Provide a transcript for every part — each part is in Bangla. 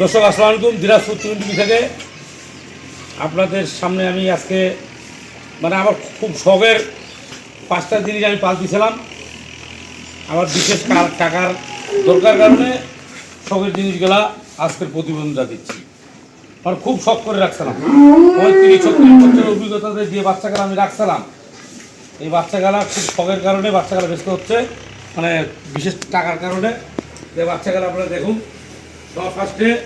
দর্শক, আসসালামু আলাইকুম। দিনাজপুর টিভি থেকে আপনাদের সামনে আমি আজকে মানে আমার খুব শখের পাঁচটা জিনিস আমি পালতেছিলাম আমার বিশেষ টাকার দরকার কারণে শখের জিনিসগুলা আজকের প্রতিবন্ধকতা দিচ্ছি। আমার খুব শখ করে রাখছিলাম। পঁয়ত্রিশ ছত্রিশ বছরের অভিজ্ঞতাতে যে বাচ্চাগুলো আমি রাখছিলাম, এই বাচ্চাগুলা খুব শখের কারণে বাচ্চাগুলা ব্যস্ত হচ্ছে। মানে বিশেষ টাকার কারণে যে বাচ্চাগুলো আপনারা দেখুন ফার্স্টে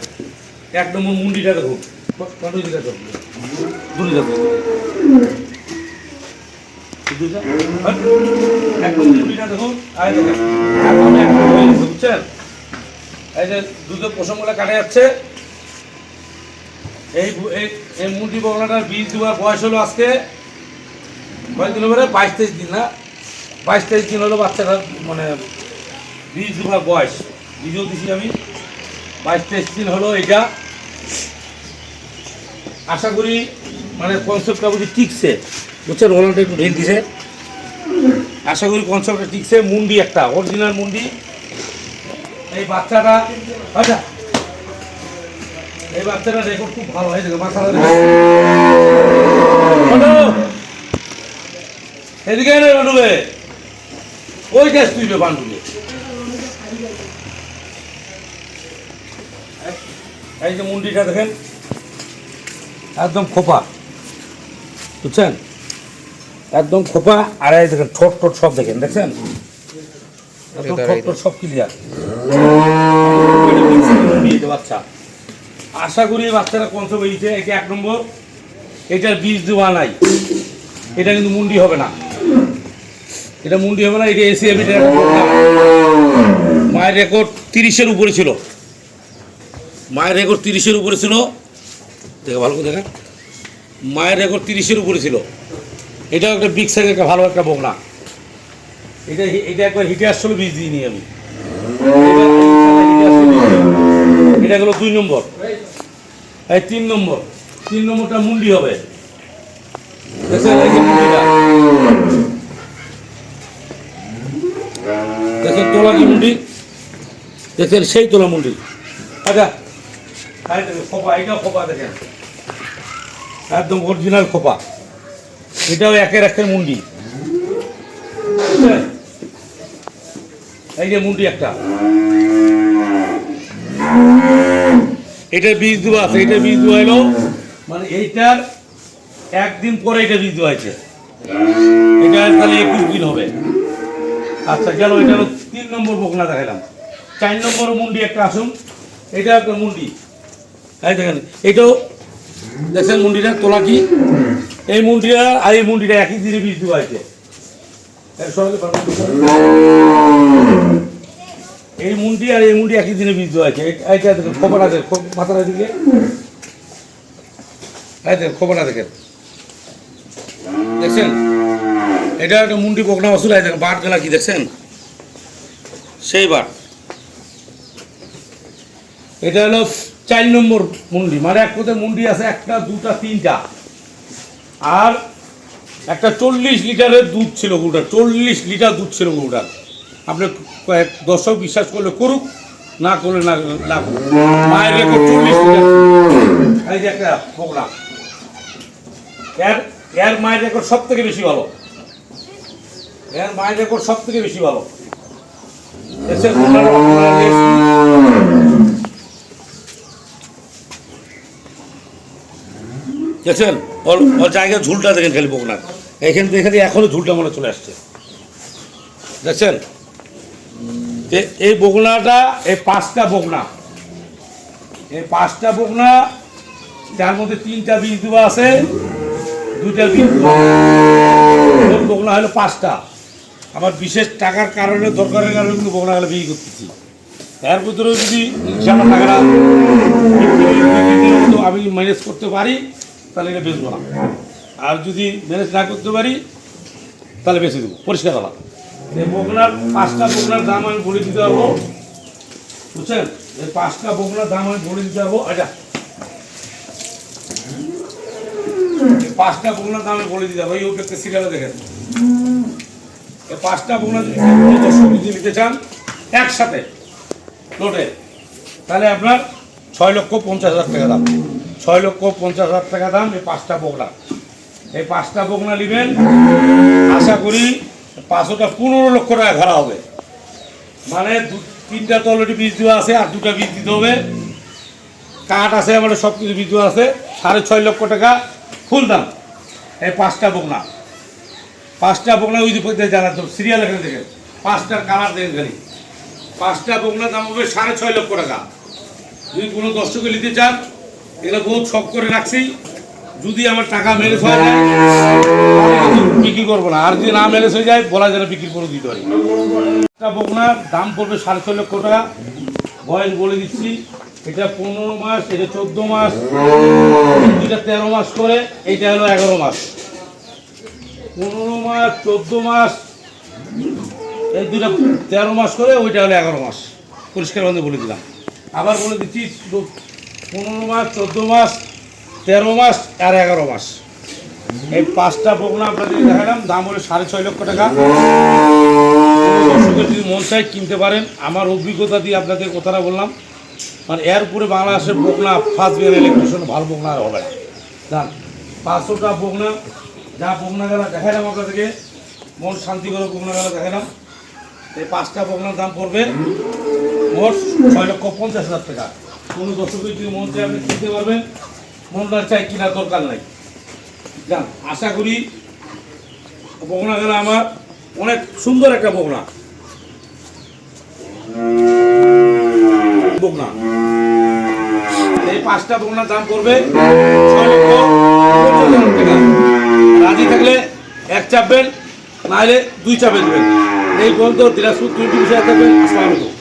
এক নম্বর মুন্ডিটা দুটি দেখুন হ্যাঁ? এই বুঝছেন যাচ্ছে। এই এই মুন্ডি বীজ দেওয়ার বয়স হলো আজকে কয়েকদিন পরে বাইশ তেইশ দিন না? বাইশ তেইশ দিন হলো বাচ্চাটার মানে বীজ দেওয়ার বয়স। বীজও দিছি আমি। বাইশ তেইশ দিন হলো এটা। আশা করি মানে কনসেপ্টটা বুঝি টিকছে বুঝছেন রোলারটা একটু ঢেল দিছে। আশা করি কনসেপ্টটা টিকছে মুন্ডি একটা অরিজিনাল মুন্ডি। এই বাচ্চাটা আচ্ছা। এই বাচ্চাটা রেকর্ড খুব ভালো হয়েছে। রনু! এদিকে ওই গ্যাস তুইবে বান্ধবী? এই যে মুন্ডিটা দেখেন একদম খোপা বুঝছেন? একদম খোপা আর এই দেখেন ঠোঁট ঠোঁট সব দেখেন দেখছেন? একদম ঠোঁট ঠোঁট সব ক্লিয়ার বাচ্চা। আশা করি বাচ্চারা কনসে বেরিয়েছে এটা এক নম্বর। এটার বীজ দেওয়া নাই। এটা কিন্তু মুন্ডি হবে না। এটা মুন্ডি হবে না এটা এসি এম মায়ের রেকর্ড তিরিশের উপরে ছিল। মায়ের রেকর্ড তিরিশের উপরে ছিল। দেখে ভালো করে দেখেন। মায়ের রেকর্ড তিরিশের উপরে ছিল। এটাও একটা বিগ সাইজের একটা ভালো একটা বকনা এটা এটা একবার হিটে আসছিল বীজ দিইনি আমি। এটা হলো দুই নম্বর। এই তিন নম্বর। তিন নম্বরটা মুন্ডি হবে। দেখেন তোলা কি মুন্ডি? দেখেন সেই তোলা মুন্ডি। আচ্ছা খোপা এটাও খোপা একদম অরিজিনাল খোপা। এটাও একের একের মুন্ডি। এই যে মুন্ডি একটা। এটার বীজ দেওয়া আছে, এটার বীজ দেওয়া এলো মানে এইটার একদিন পরে এটা বীজ দেওয়া হয়েছে। এটা তাহলে একুশ দিন হবে। আচ্ছা গেল, এটা তিন নম্বর বকনা দেখালাম। চার নম্বর মুন্ডি একটা, আসুন। এটা একটা মুন্ডি। এই দেখেন এটাও দেখছেন মুন্ডিটা তোলা কি? এই মুন্ডিটা আর এই মুন্ডিটা একই দিনে বীজ হয়েছে? এই মুন্ডি আর এই মুন্ডি একই দিনে বীজ দেওয়া হয়েছে এইটা দেখেন খোপাটা দেখেন মাথাটা দিকে এই দেখেন খোপাটা দেখেন। দেখছেন? এটা একটা মুন্ডি বকনা ওষুধ আছে দেখেন, বাট গেলা কি, দেখছেন? সেই বাট এটা হলো চার নম্বর মুন্ডি। মানে এক কোথায় মুন্ডি আছে, একটা, দুটা, তিনটা। আর একটা চল্লিশ লিটারের দুধ ছিল গরুটার চল্লিশ লিটার দুধ ছিল গরুটার আপনি কয়েক দর্শক বিশ্বাস করলে করুক, না করলে না না করুক। মায়ের রেকর্ড চল্লিশ লিটার। এই যে একটা প্রোগ্রাম এর এর মায়ের রেকর্ড সব থেকে বেশি ভালো। এর মায়ের রেকর্ড সব থেকে বেশি ভালো। এসে আপনারা আপনারা রেস্ট দেখছেন? ওর ওর জায়গায় ঝুলটা দেখেন খালি বকনার। এখান থেকে এখানে এখনও ঝুলটা মনে চলে আসছে। দেখছেন? এই বকনাটা, এই পাঁচটা বকনা। এই পাঁচটা বকনা, যার মধ্যে তিনটা বীজ দেওয়া আছে, দুইটা বীজ বকনা হলো পাঁচটা। আমার বিশেষ টাকার কারণে, দরকারের কারণে কিন্তু বকনাগুলো বিক্রি করতেছি। এর ভিতরেও যদি টাকাটা আমি ম্যানেজ করতে পারি। তাহলে এটা বেচবো না। আর যদি ম্যানেজ না করতে পারি, তাহলে বেঁচে দেবো। পরিষ্কার এই বগনার পাঁচটা বগনার দাম আমি বলে দিতে পারব। বুঝছেন? এই পাঁচটা বগনার দাম আমি বলে দিতে পারব। আচ্ছা। পাঁচটা বগনার দাম আমি বলে দিতে পারব। এই উপরে সিরিয়ালে দেখেন। এই পাঁচটা বগনা যদি যদি নিতে চান, একসাথে লোটে তাহলে আপনার ছয় লক্ষ পঞ্চাশ হাজার টাকা দাম। ছয় লক্ষ পঞ্চাশ হাজার টাকা দাম এই পাঁচটা বগনা এই পাঁচটা বগনা নেবেন, আশা করি পাঁচশোটা পনেরো লক্ষ টাকা ঘরা হবে। মানে দু, তিনটা তো অলরেডি বীজ দেওয়া আছে, আর দুটা বীজ দিতে হবে। কাঠ আছে, আমাদের সব কিছু বীজ দেওয়া আছে, সাড়ে ছয় লক্ষ টাকা ফুল দাম এই পাঁচটা বগনা পাঁচটা বগনা ওই যে জানাতো সিরিয়াল এখানে দেখেন, পাঁচটার কালার দেখেন খালি। পাঁচটা বগনা দাম হবে সাড়ে ছয় লক্ষ টাকা। যদি কোনো দর্শকে নিতে চান এগুলো বহুত শখ করে রাখছি। যদি আমার টাকা হয়ে যায় বিক্রি করব না। আর যদি না ম্যানেজ হয়ে যায়, বলা যায় না বিক্রি করে দিতে পারি। বগনার দাম পড়বে সাড়ে ছয় লক্ষ টাকা। বয়স বলে দিচ্ছি, এটা পনেরো মাস, এটা চোদ্দ মাস দুটা তেরো মাস করে এইটা হলো এগারো মাস। পনেরো মাস, চোদ্দ মাস, এই দুটা তেরো মাস করে, ওইটা হলো এগারো মাস। পরিষ্কার বলে দিলাম। আবার বলে দিচ্ছি পনেরো মাস, চোদ্দ মাস, তেরো মাস আর এগারো মাস। এই পাঁচটা বগনা আপনাদেরকে দেখালাম, দাম হলো সাড়ে ছয় লক্ষ টাকা। দর্শকের যদি মন চাই কিনতে পারেন, আমার অভিজ্ঞতা দিয়ে আপনাদের কথাটা বললাম। মানে এর উপরে বাংলাদেশের বগনা ফার্স্ট বিয়ার ইলেকট্রিশিয়ান ভালো বগনা আর হবে জান পাঁচশোটা বগনা যা বগনা গেলা দেখালাম আপনাদেরকে, মন শান্তি করে বগনা গেলা দেখালাম। এই পাঁচটা বগনার দাম পড়বে মোট ছয় লক্ষ পঞ্চাশ হাজার টাকা। কোনো দর্শকের যদি মন আপনি কিনতে পারবেন। মন না চাই কেনার দরকার নাই। যান, আশা করি বগনা গেলা আমার। অনেক সুন্দর একটা বগনা। বগনা। এই পাঁচটা বগনার দাম টাকা। রাজি থাকলে এক চাপবেন, নাহলে দুই চাপে দেবেন। এই পর্যন্ত দিনাজপুর টোয়েন্টি বিষয়ে থাকবেন। আসসালামু আলাইকুম।